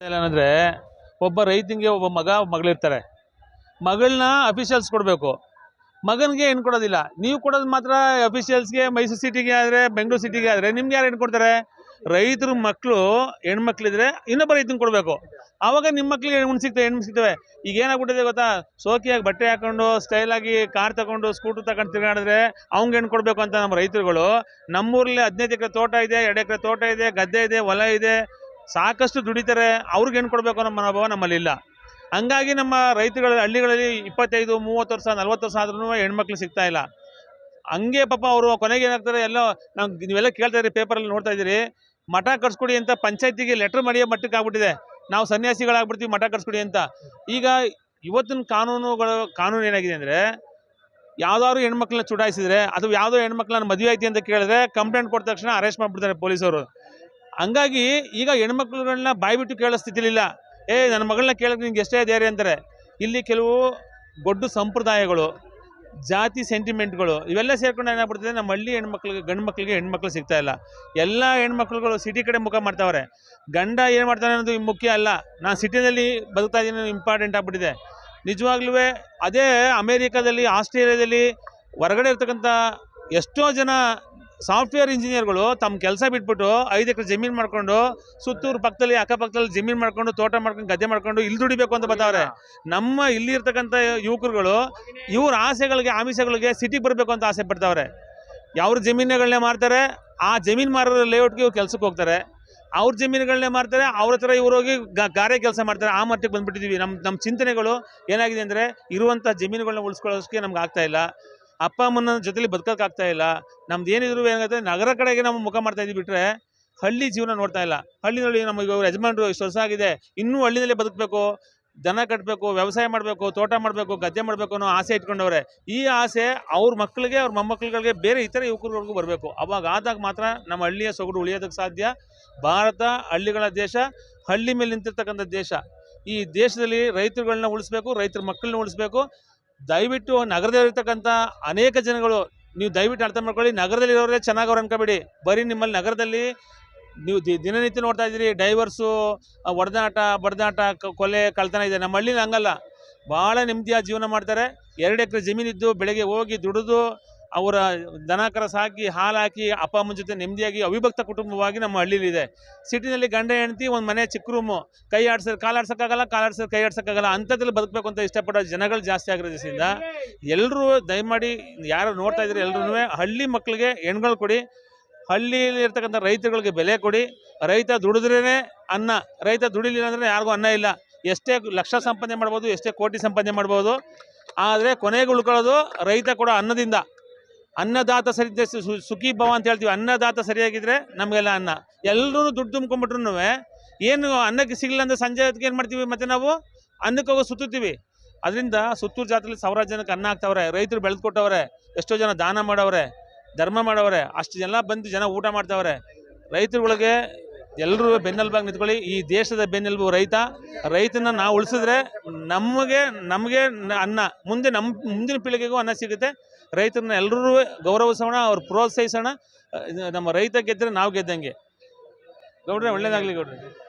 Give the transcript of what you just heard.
ಏನಂದ್ರೆ ಒಬ್ಬ ರೈತನಿಗೆ ಒಬ್ಬ ಮಗ, ಮಗಳಿರ್ತಾರೆ. ಮಗಳನ್ನ ಅಫಿಷಿಯಲ್ಸ್ ಕೊಡಬೇಕು. ಮಗನಿಗೆ ಏನು ಕೊಡೋದಿಲ್ಲ. ನೀವು ಕೊಡೋದು ಮಾತ್ರ ಅಫಿಷಿಯಲ್ಸ್ಗೆ ಮೈಸೂರು ಸಿಟಿಗೆ ಆದರೆ, ಬೆಂಗಳೂರು ಸಿಟಿಗೆ ಆದರೆ ನಿಮ್ಗೆ ಯಾರು ಹೆಣ್ಕೊಡ್ತಾರೆ ರೈತರ ಮಕ್ಕಳು ಹೆಣ್ಮಕ್ಳಿದ್ರೆ ಇನ್ನೊಬ್ಬ ರೈತನಿಗೆ ಕೊಡಬೇಕು. ಆವಾಗ ನಿಮ್ಮ ಮಕ್ಳಿಗೆ ಹೆಣ್ಣು ಸಿಗ್ತವೆ ಹೆಣ್ಣು ಸಿಗ್ತವೆ. ಈಗ ಏನಾಗ್ಬಿಟ್ಟಿದೆ ಗೊತ್ತಾ? ಸೋಕಿಯಾಗಿ ಬಟ್ಟೆ ಹಾಕೊಂಡು ಸ್ಟೈಲಾಗಿ ಕಾರ್ ತಗೊಂಡು ಸ್ಕೂಟರ್ ತಗೊಂಡು ತಿರುಗಾಡಿದ್ರೆ ಅವ್ಗೆ ಹೆಣ್ಣು ಕೊಡಬೇಕು ಅಂತ ನಮ್ಮ ರೈತರುಗಳು. ನಮ್ಮೂರಲ್ಲಿ ಹದಿನೈದು ಎಕರೆ ತೋಟ ಇದೆ, ಎರಡು ಎಕರೆ ತೋಟ ಇದೆ, ಗದ್ದೆ ಇದೆ, ಹೊಲ ಇದೆ. ಸಾಕಷ್ಟು ದುಡಿತಾರೆ, ಅವ್ರಿಗೆ ಏನು ಕೊಡಬೇಕು ಅನ್ನೋ ಮನೋಭಾವ ನಮ್ಮಲ್ಲಿ ಇಲ್ಲ. ಹಂಗಾಗಿ ನಮ್ಮ ರೈತಗಳ ಹಳ್ಳಿಗಳಲ್ಲಿ ಇಪ್ಪತ್ತೈದು, ಮೂವತ್ತು ವರ್ಷ, ನಲ್ವತ್ತು ವರ್ಷ ಆದ್ರೂ ಹೆಣ್ಮಕ್ಳು ಸಿಗ್ತಾ ಇಲ್ಲ. ಹಂಗೆ ಪಾಪ ಅವರು ಕೊನೆಗೆ ಏನಾಗ್ತಾರೆ, ಎಲ್ಲ ನಾವು ನೀವೆಲ್ಲ ಕೇಳ್ತಾ ಇದ್ದೀರಿ, ಪೇಪರಲ್ಲಿ ನೋಡ್ತಾ ಇದ್ದೀರಿ, ಮಠ ಕಟ್ಸ್ಕೊಡಿ ಅಂತ ಪಂಚಾಯತಿಗೆ ಲೆಟರ್ ಮಾಡಿಯೋ ಮಟ್ಟಕ್ಕೆ ಆಗ್ಬಿಟ್ಟಿದೆ. ನಾವು ಸನ್ಯಾಸಿಗಳಾಗ್ಬಿಡ್ತೀವಿ, ಮಠ ಕಟ್ಸ್ಕೊಡಿ ಅಂತ. ಈಗ ಇವತ್ತಿನ ಕಾನೂನುಗಳು, ಕಾನೂನು ಏನಾಗಿದೆ ಅಂದರೆ, ಯಾವ್ದಾದ್ರು ಹೆಣ್ಮಕ್ಳನ್ನ ಚುಡಾಯಿಸಿದ್ರೆ, ಅಥವಾ ಯಾವುದೋ ಹೆಣ್ಮಕ್ಳನ್ನ ಮದುವೆ ಐತಿ ಅಂತ ಕೇಳಿದ್ರೆ, ಕಂಪ್ಲೇಂಟ್ ಕೊಟ್ಟ ತಕ್ಷಣ ಅರೆಸ್ಟ್ ಮಾಡಿಬಿಡ್ತಾರೆ ಪೊಲೀಸರು ಹಂಗಾಗಿ ಈಗ ಹೆಣ್ಮಕ್ಳುಗಳನ್ನ ಬಾಯ್ಬಿಟ್ಟು ಕೇಳೋ ಸ್ಥಿತಿಲಿಲ್ಲ. ಏ, ನನ್ನ ಮಗಳನ್ನ ಕೇಳೋದು ನಿಂಗೆ ಎಷ್ಟೇ ಧೈರ್ಯ ಅಂತಾರೆ. ಇಲ್ಲಿ ಕೆಲವು ಗೊಡ್ಡು ಸಂಪ್ರದಾಯಗಳು, ಜಾತಿ ಸೆಂಟಿಮೆಂಟ್ಗಳು, ಇವೆಲ್ಲ ಸೇರ್ಕೊಂಡು ಏನಾಗ್ಬಿಡ್ತದೆ? ನಮ್ಮ ಹಳ್ಳಿ ಹೆಣ್ಮಕ್ಳಿಗೆ, ಗಂಡು ಮಕ್ಳಿಗೆ ಹೆಣ್ಮಕ್ಳು ಸಿಗ್ತಾ ಇಲ್ಲ. ಎಲ್ಲ ಹೆಣ್ಮಕ್ಳುಗಳು ಸಿಟಿ ಕಡೆ ಮುಖ ಮಾಡ್ತಾವ್ರೆ. ಗಂಡ ಏನು ಮಾಡ್ತಾನೆ ಅನ್ನೋದು ಮುಖ್ಯ ಅಲ್ಲ. ನಾನು ಸಿಟಿನಲ್ಲಿ ಬದುಕ್ತಾ ಇದ್ದೀನಿ ಇಂಪಾರ್ಟೆಂಟ್ ಆಗ್ಬಿಟ್ಟಿದೆ. ನಿಜವಾಗ್ಲೂ ಅದೇ ಅಮೇರಿಕಾದಲ್ಲಿ, ಆಸ್ಟ್ರೇಲಿಯಾದಲ್ಲಿ ಹೊರಗಡೆ ಇರ್ತಕ್ಕಂಥ ಎಷ್ಟೋ ಜನ ಸಾಫ್ಟ್ವೇರ್ ಇಂಜಿನಿಯರ್ಗಳು ತಮ್ಮ ಕೆಲಸ ಬಿಟ್ಬಿಟ್ಟು ಐದು ಎಕರೆ ಜಮೀನು ಮಾಡ್ಕೊಂಡು ಸುತ್ತೂರು ಪಕ್ಕದಲ್ಲಿ ಅಕ್ಕಪಕ್ಕದಲ್ಲಿ ಜಮೀನು ಮಾಡ್ಕೊಂಡು, ತೋಟ ಮಾಡ್ಕೊಂಡು, ಗದ್ದೆ ಮಾಡ್ಕೊಂಡು ಇಲ್ಲಿ ದುಡಿಬೇಕು ಅಂತ ಬರ್ತಾವ್ರೆ ನಮ್ಮ ಇಲ್ಲಿ ಇರ್ತಕ್ಕಂಥ ಯುವಕರುಗಳು ಇವ್ರ ಆಸೆಗಳಿಗೆ, ಆಮಿಷಗಳಿಗೆ ಸಿಟಿಗೆ ಬರಬೇಕು ಅಂತ ಆಸೆ ಪಡ್ತಾವ್ರೆ. ಯಾವ ಜಮೀನುಗಳನ್ನೇ ಮಾರ್ತಾರೆ, ಆ ಜಮೀನು ಮಾರೋ ಲೇಔಟ್ಗೆ ಇವ್ರು ಕೆಲಸಕ್ಕೆ ಹೋಗ್ತಾರೆ. ಅವ್ರ ಜಮೀನುಗಳನ್ನೇ ಮಾಡ್ತಾರೆ ಅವ್ರ ಹತ್ರ ಇವ್ರು ಹೋಗಿ ಗಾರೆ ಕೆಲಸ ಮಾಡ್ತಾರೆ. ಆ ಮಟ್ಟಕ್ಕೆ ಬಂದ್ಬಿಟ್ಟಿದ್ದೀವಿ ನಮ್ಮ ನಮ್ಮ ಚಿಂತನೆಗಳು ಏನಾಗಿದೆ ಅಂದರೆ ಇರುವಂಥ ಜಮೀನುಗಳನ್ನ ಉಳಿಸ್ಕೊಳ್ಳೋದಕ್ಕೆ ನಮ್ಗೆ ಆಗ್ತಾ ಇಲ್ಲ. ಅಪ್ಪ ಅಮ್ಮನ ಜೊತೆಲಿ ಬದುಕೋಕ್ಕಾಗ್ತಾ ಇಲ್ಲ. ನಮ್ದು ಏನಿದ್ರು ಏನಾಗುತ್ತೆ, ನಗರ ಕಡೆಗೆ ನಾವು ಮುಖ ಮಾಡ್ತಾ ಇದ್ದೀವಿ ಬಿಟ್ರೆ ಹಳ್ಳಿ ಜೀವನ ನೋಡ್ತಾ ಇಲ್ಲ. ಹಳ್ಳಿನಲ್ಲಿ ನಮಗೆ ಇವ್ರ ಯಜಮಾನರು ಆಗಿದೆ, ಇನ್ನೂ ಹಳ್ಳಿನಲ್ಲೇ ಬದುಕಬೇಕು, ದನ ಕಟ್ಟಬೇಕು ವ್ಯವಸಾಯ ಮಾಡಬೇಕು, ತೋಟ ಮಾಡಬೇಕು, ಗದ್ದೆ ಮಾಡಬೇಕು ಅನ್ನೋ ಆಸೆ ಇಟ್ಕೊಂಡವ್ರೆ. ಈ ಆಸೆ ಅವ್ರ ಮಕ್ಕಳಿಗೆ ಅವ್ರ ಮೊಮ್ಮಕ್ಕಳಿಗೆ ಬೇರೆ ಇತರ ಯುವಕರಿಗೂ ಬರಬೇಕು. ಅವಾಗ ಆದಾಗ ಮಾತ್ರ ನಮ್ಮ ಹಳ್ಳಿಯ ಸೊಗಡು ಉಳಿಯೋದಕ್ಕೆ ಸಾಧ್ಯ. ಭಾರತ ಹಳ್ಳಿಗಳ ದೇಶ, ಹಳ್ಳಿ ಮೇಲೆ ನಿಂತಿರ್ತಕ್ಕಂಥ ದೇಶ. ಈ ದೇಶದಲ್ಲಿ ರೈತರುಗಳನ್ನ ಉಳಿಸ್ಬೇಕು, ರೈತರ ಮಕ್ಕಳನ್ನ ಉಳಿಸ್ಬೇಕು. ದಯವಿಟ್ಟು ನಗರದಲ್ಲಿರ್ತಕ್ಕಂಥ ಅನೇಕ ಜನಗಳು, ನೀವು ದಯವಿಟ್ಟು ಅರ್ಥ ಮಾಡ್ಕೊಳ್ಳಿ, ನಗರದಲ್ಲಿರೋರೇ ಚೆನ್ನಾಗವ್ರು ಅನ್ಕೋಬೇಡಿ. ಬರೀ ನಿಮ್ಮಲ್ಲಿ ನಗರದಲ್ಲಿ ನೀವು ದಿನನಿತ್ಯ ನೋಡ್ತಾ ಇದ್ದೀರಿ, ಡೈವರ್ಸು ಒಡೆದಾಟ, ಬಡದಾಟ ಕೊಲೆ ಕಳ್ತನ ಇದೆ. ನಮ್ಮ ಹಳ್ಳಿನ ಹಂಗಲ್ಲ. ಭಾಳ ನೆಮ್ಮದಿಯಾಗಿ ಜೀವನ ಮಾಡ್ತಾರೆ. ಎರಡು ಎಕರೆ ಜಮೀನಿದ್ದು ಬೆಳಗ್ಗೆ ಹೋಗಿ ದುಡಿದು ಅವರ ದನ ಕರ ಸಾಕಿ ಹಾಲು ಹಾಕಿ, ಅಪ್ಪ ಅಮ್ಮನ ಜೊತೆ ನೆಮ್ಮದಿಯಾಗಿ, ಅವಿಭಕ್ತ ಕುಟುಂಬವಾಗಿ ನಮ್ಮ ಹಳ್ಳಿಲಿದೆ ಸಿಟಿನಲ್ಲಿ ಗಂಡ ಹೆಂಡತಿ, ಒಂದು ಮನೆ, ಚಿಕ್ಕ ರೂಮು ಕೈ ಆಡ್ಸೋದು ಕಾಲು ಆಡ್ಸೋಕ್ಕಾಗಲ್ಲ, ಕಾಲು ಆಡ್ಸೋದು ಕೈ ಆಡ್ಸೋಕ್ಕಾಗಲ್ಲ ಅಂಥದ್ರಲ್ಲಿ ಬದುಕಬೇಕು ಅಂತ ಇಷ್ಟಪಡೋ ಜನಗಳು ಜಾಸ್ತಿ ಆಗಿರೋದ್ರಿಂದ ಎಲ್ಲರೂ ದಯಮಾಡಿ ಯಾರು ನೋಡ್ತಾ ಇದ್ರೆ ಎಲ್ಲರೂ ಹಳ್ಳಿ ಮಕ್ಕಳಿಗೆ ಹೆಣ್ಗಳು ಕೊಡಿ. ಹಳ್ಳಿಯಲ್ಲಿ ಇರ್ತಕ್ಕಂಥ ರೈತರುಗಳಿಗೆ ಬೆಲೆ ಕೊಡಿ. ರೈತ ದುಡಿದ್ರೇ ಅನ್ನ. ರೈತ ದುಡಿಲಿಲ್ಲ ಅಂದರೆ ಯಾರಿಗೂ ಅನ್ನ ಇಲ್ಲ. ಎಷ್ಟೇ ಲಕ್ಷ ಸಂಪಾದನೆ ಮಾಡ್ಬೋದು, ಎಷ್ಟೇ ಕೋಟಿ ಸಂಪಾದನೆ ಮಾಡ್ಬೋದು. ಆದರೆ ಕೊನೆಗೆ ಉಳ್ಕೊಳ್ಳೋದು ರೈತ ಕೂಡ ಅನ್ನದಿಂದ. ಅನ್ನದಾತ ಸರಿ ಸುಖಿ ಭವ ಅಂತ ಹೇಳ್ತೀವಿ. ಅನ್ನದಾತ ಸರಿಯಾಗಿದ್ರೆ ನಮಗೆಲ್ಲ ಅನ್ನ. ಎಲ್ಲರೂ ದುಡ್ಡು ತುಂಬ್ಕೊಂಡ್ಬಿಟ್ರು ಏನು ಅನ್ನಕ್ಕೆ ಸಿಗಲಿಲ್ಲ ಅಂದ್ರೆ ಸಂಜೆ ಹೊತ್ತಿಗೆ ಏನು ಮಾಡ್ತೀವಿ ಮತ್ತೆ ನಾವು? ಅನ್ನಕ್ಕೆ ಹೋಗಿ ಸುತ್ತೀವಿ ಅದರಿಂದ ಸುತ್ತೂರು ಜಾತ್ರೆಲಿ ಸಾವಿರಾರು ಜನಕ್ಕೆ ಅನ್ನ ಹಾಕ್ತವ್ರೆ, ರೈತರು ಬೆಳೆದು ಕೊಟ್ಟವ್ರೆ, ಎಷ್ಟೋ ಜನ ದಾನ ಮಾಡವ್ರೆ, ಧರ್ಮ ಮಾಡವ್ರೆ, ಅಷ್ಟು ಜನ ಬಂದು ಜನ ಊಟ ಮಾಡ್ತಾವ್ರೆ. ರೈತರುಗಳಿಗೆ ಎಲ್ಲರೂ ಬೆನ್ನೆಲುಬಾಗಿ ನಿಂತ್ಕೊಳ್ಳಿ. ಈ ದೇಶದ ಬೆನ್ನೆಲುಬು ರೈತ. ರೈತನ ನಾವು ಉಳಿಸಿದ್ರೆ ನಮಗೆ ನಮಗೆ ಅನ್ನ. ಮುಂದೆ ನಮ್ಮ ಮುಂದಿನ ಪೀಳಿಗೆಗೂ ಅನ್ನ ಸಿಗುತ್ತೆ. ರೈತರನ್ನ ಎಲ್ಲರೂ ಗೌರವಿಸೋಣ ಅವ್ರು ಪ್ರೋತ್ಸಾಹಿಸೋಣ. ನಮ್ಮ ರೈತ ಗೆದ್ದರೆ ನಾವು ಗೆದ್ದಂಗೆ. ಗೌಡ್ರೆ ಒಳ್ಳೇದಾಗಲಿ ಗೌಡ್ರೆ.